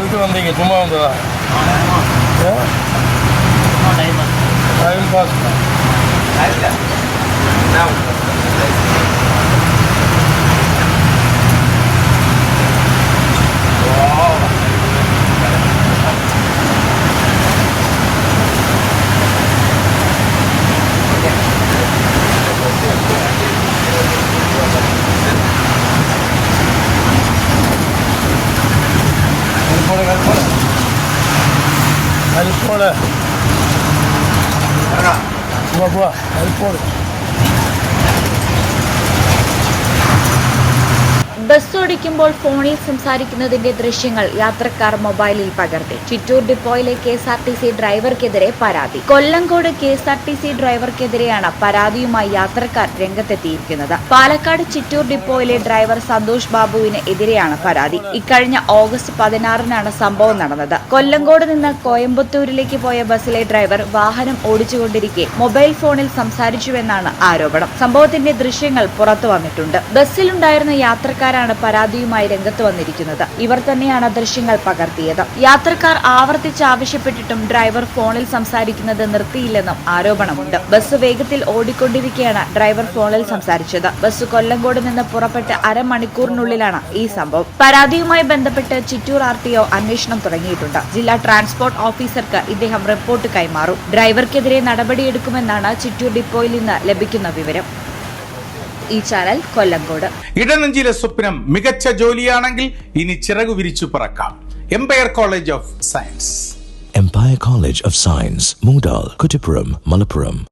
எதுக்கு வந்தீங்க சும்மா வந்ததா டைம் பாஸ் ഹെൽപ്പോൾ. പോവാ ഹെൽപ്പോൾ. ഓടിക്കുമ്പോൾ ഫോണിൽ സംസാരിക്കുന്നതിന്റെ ദൃശ്യങ്ങൾ യാത്രക്കാർ മൊബൈലിൽ പകർത്തി. Chittur ഡിപ്പോയിലെ K S R T C ഡ്രൈവർക്കെതിരെ പരാതി. Kollengode K S R T C ഡ്രൈവർക്കെതിരെയാണ് പരാതിയുമായി യാത്രക്കാർ രംഗത്തെത്തിയിരിക്കുന്നത്. പാലക്കാട് ചിറ്റൂർ ഡിപ്പോയിലെ ഡ്രൈവർ സന്തോഷ് ബാബുവിന് എതിരെയാണ് പരാതി. ഇക്കഴിഞ്ഞ ഓഗസ്റ്റ് പതിനാറിനാണ് സംഭവം നടന്നത്. കൊല്ലങ്കോട് നിന്ന് കോയമ്പത്തൂരിലേക്ക് പോയ ബസ്സിലെ ഡ്രൈവർ വാഹനം ഓടിച്ചുകൊണ്ടിരിക്കെ മൊബൈൽ ഫോണിൽ സംസാരിച്ചുവെന്നാണ് ആരോപണം. സംഭവത്തിന്റെ ദൃശ്യങ്ങൾ പുറത്തു വന്നിട്ടുണ്ട്. ബസ്സിലുണ്ടായിരുന്ന യാത്രക്കാരാണ് പരാതിയുമായി രംഗത്ത് വന്നിരിക്കുന്നത്. ഇവർ തന്നെയാണ് ദൃശ്യങ്ങൾ പകർത്തിയത്. യാത്രക്കാർ ആവർത്തിച്ച് ആവശ്യപ്പെട്ടിട്ടും ഡ്രൈവർ ഫോണിൽ സംസാരിക്കുന്നത് നിർത്തിയില്ലെന്നും ആരോപണമുണ്ട്. ബസ് വേഗത്തിൽ ഓടിക്കൊണ്ടിരിക്കെയാണ് ഡ്രൈവർ ഫോണിൽ സംസാരിച്ചത്. ബസ് കൊല്ലങ്കോട് നിന്ന് പുറപ്പെട്ട് അരമണിക്കൂറിനുള്ളിലാണ് ഈ സംഭവം. പരാതിയുമായി ബന്ധപ്പെട്ട് ചിറ്റൂർ ആർ ടി ഒ അന്വേഷണം തുടങ്ങിയിട്ടുണ്ട്. ജില്ലാ ട്രാൻസ്പോർട്ട് ഓഫീസർക്ക് ഇദ്ദേഹം റിപ്പോർട്ട് കൈമാറും. ഡ്രൈവർക്കെതിരെ നടപടിയെടുക്കുമെന്നാണ് ചിറ്റൂർ ഡിപ്പോയിൽ നിന്ന് ലഭിക്കുന്ന വിവരം. ഈ ചാനൽ കൊല്ലങ്കോട്. ഇടനെഞ്ചിലെ സ്വപ്നം മികച്ച ജോലിയാണെങ്കിൽ ഇനി ചിറകു വിരിച്ചു പറക്കാം. Empire college of science empire college of science Moodal Kuttippuram Malappuram.